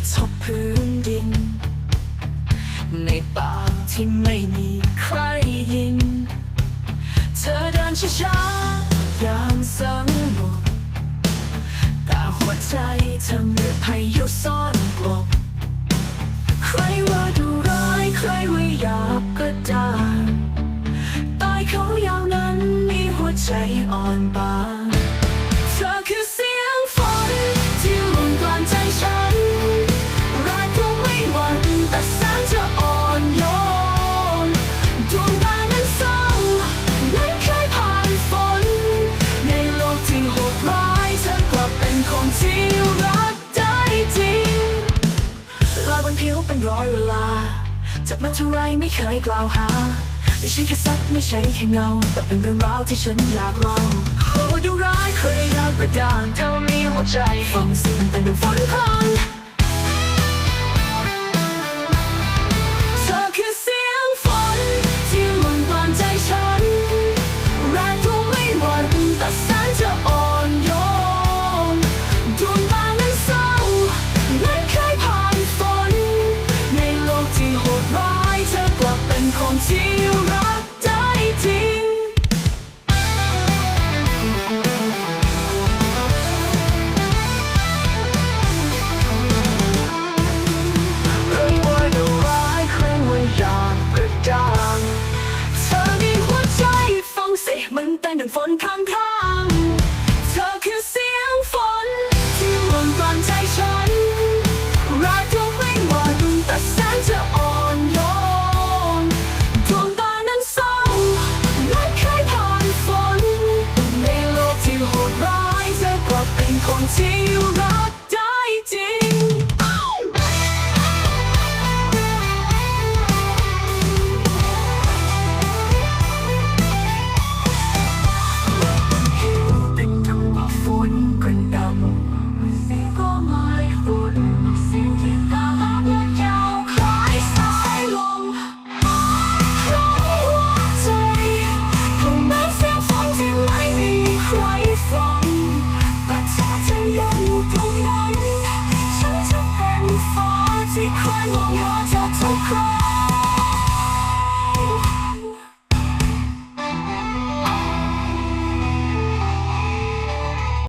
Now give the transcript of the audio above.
ระทบพื้นดิน ในปากที่ไม่มีใครยิน เธอเดินช้าๆอย่างสงบแต่หัวใจเธอเหมือนพายุซ่อนกลบใครว่าดูร้ายใครว่าหยาบก็ได้ตายเขายาวนั้นมีหัวใจอ่อนบาง จับมาเท่าไรไม่เคยกล่าวหา ไม่ใช่แค่สักไม่ใช่แค่เงา แต่เป็นเรื่องราวที่ฉันอยากเล่าโอ้ดูร้ายเคยรักประดางเท่ามีหัวใจฟังเสียงแต่ดูฝนพัง ฝนพรางทางเธอคือเสียงฝน ที่หล่นกลางใจฉัน รักก็ไม่หวั่นแต่แสนจะอ่อนโยนดวงตานั้นเศร้าไม่เคยผ่านฝน ในโลกที่โหดร้ายเธอกลับเป็นคนที่รัก รงนั้นฉันจะเป็นฟ้าที่ใครมอง